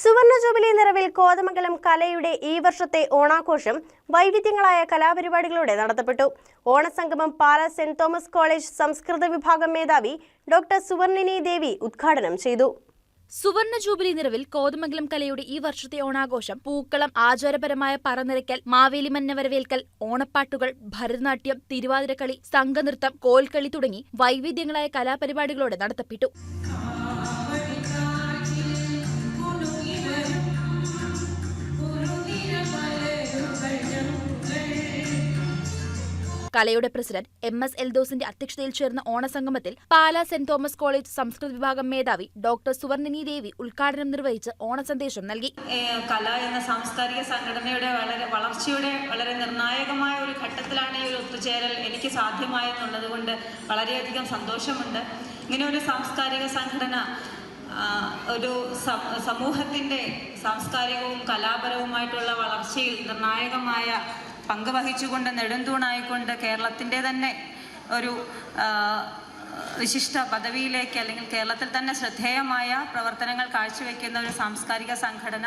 സുവർണ ജൂബിലി നിറവിൽ കോതമംഗലം കലയുടെ ഈ വർഷത്തെ ഓണാഘോഷം വൈവിധ്യങ്ങളായ കലാപരിപാടികളോടെ നടത്തപ്പെട്ടു. ഓണസംഗമം പാല സെന്റ് തോമസ് കോളേജ് സംസ്കൃത വിഭാഗം മേധാവി ഡോക്ടർ സുവർണിനി ദേവി ഉദ്ഘാടനം ചെയ്തു. സുവർണ ജൂബിലി നിറവിൽ കോതമംഗലം കലയുടെ ഈ വർഷത്തെ ഓണാഘോഷം പൂക്കളം ആചാരപരമായ പറനിരക്കൽ മാവേലിമന്ന വരവേൽക്കൽ ഓണപ്പാട്ടുകൾ ഭരതനാട്യം തിരുവാതിരക്കളി സംഘനൃത്തം കോൽക്കളി തുടങ്ങി വൈവിധ്യങ്ങളായ കലാപരിപാടികളോടെ നടത്തപ്പെട്ടു. കലയുടെ പ്രസിഡന്റ് എം എസ് എൽദോസിന്റെ അധ്യക്ഷതയിൽ ചേർന്ന ഓണസംഗമത്തിൽ പാലാ സെന്റ് തോമസ് കോളേജ് സംസ്കൃത വിഭാഗം മേധാവി ഡോക്ടർ സുവർണിനി ദേവി ഉദ്ഘാടനം നിർവഹിച്ച് ഓണസന്ദേശം നൽകി. കല എന്ന സാംസ്കാരിക സംഘടനയുടെ വളരെ വളർച്ചയുടെ വളരെ നിർണായകമായ ഒരു ഘട്ടത്തിലാണ് ഈ ഒരു ഒത്തുചേരൽ എനിക്ക് സാധ്യമായെന്നുള്ളത് കൊണ്ട് വളരെയധികം സന്തോഷമുണ്ട്. ഇങ്ങനെ ഒരു സാംസ്കാരിക സംഘടന ഒരു സമൂഹത്തിന്റെ സാംസ്കാരികവും കലാപരവുമായിട്ടുള്ള വളർച്ചയിൽ നിർണായകമായ പങ്ക് വഹിച്ചുകൊണ്ട് നെടുന്തൂണായിക്കൊണ്ട് കേരളത്തിന്റെ തന്നെ ഒരു വിശിഷ്ട പദവിയിലേക്ക് അല്ലെങ്കിൽ കേരളത്തിൽ തന്നെ ശ്രദ്ധേയമായ പ്രവർത്തനങ്ങൾ കാഴ്ചവെക്കുന്ന ഒരു സാംസ്കാരിക സംഘടന.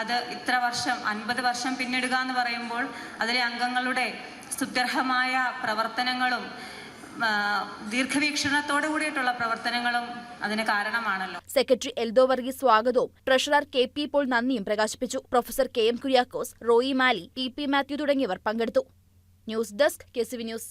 അത് ഇത്ര വർഷം അൻപത് വർഷം പിന്നിടുക എന്ന് പറയുമ്പോൾ അതിലെ അംഗങ്ങളുടെ സ്തുത്യർഹമായ പ്രവർത്തനങ്ങളും ദീർഘവീക്ഷണത്തോടു കൂടിയിട്ടുള്ള പ്രവർത്തനങ്ങളും അതിന് കാരണമാണല്ലോ. സെക്രട്ടറി എൽദോ വർഗീസ് സ്വാഗതവും. ട്രഷറർ കെ പി പോൾ നന്ദിയും പ്രകാശിപ്പിച്ചു. Professor K M Kuriakose Roy Mali T P Mathew തുടങ്ങിയവർ പങ്കെടുത്തു. News desk K news.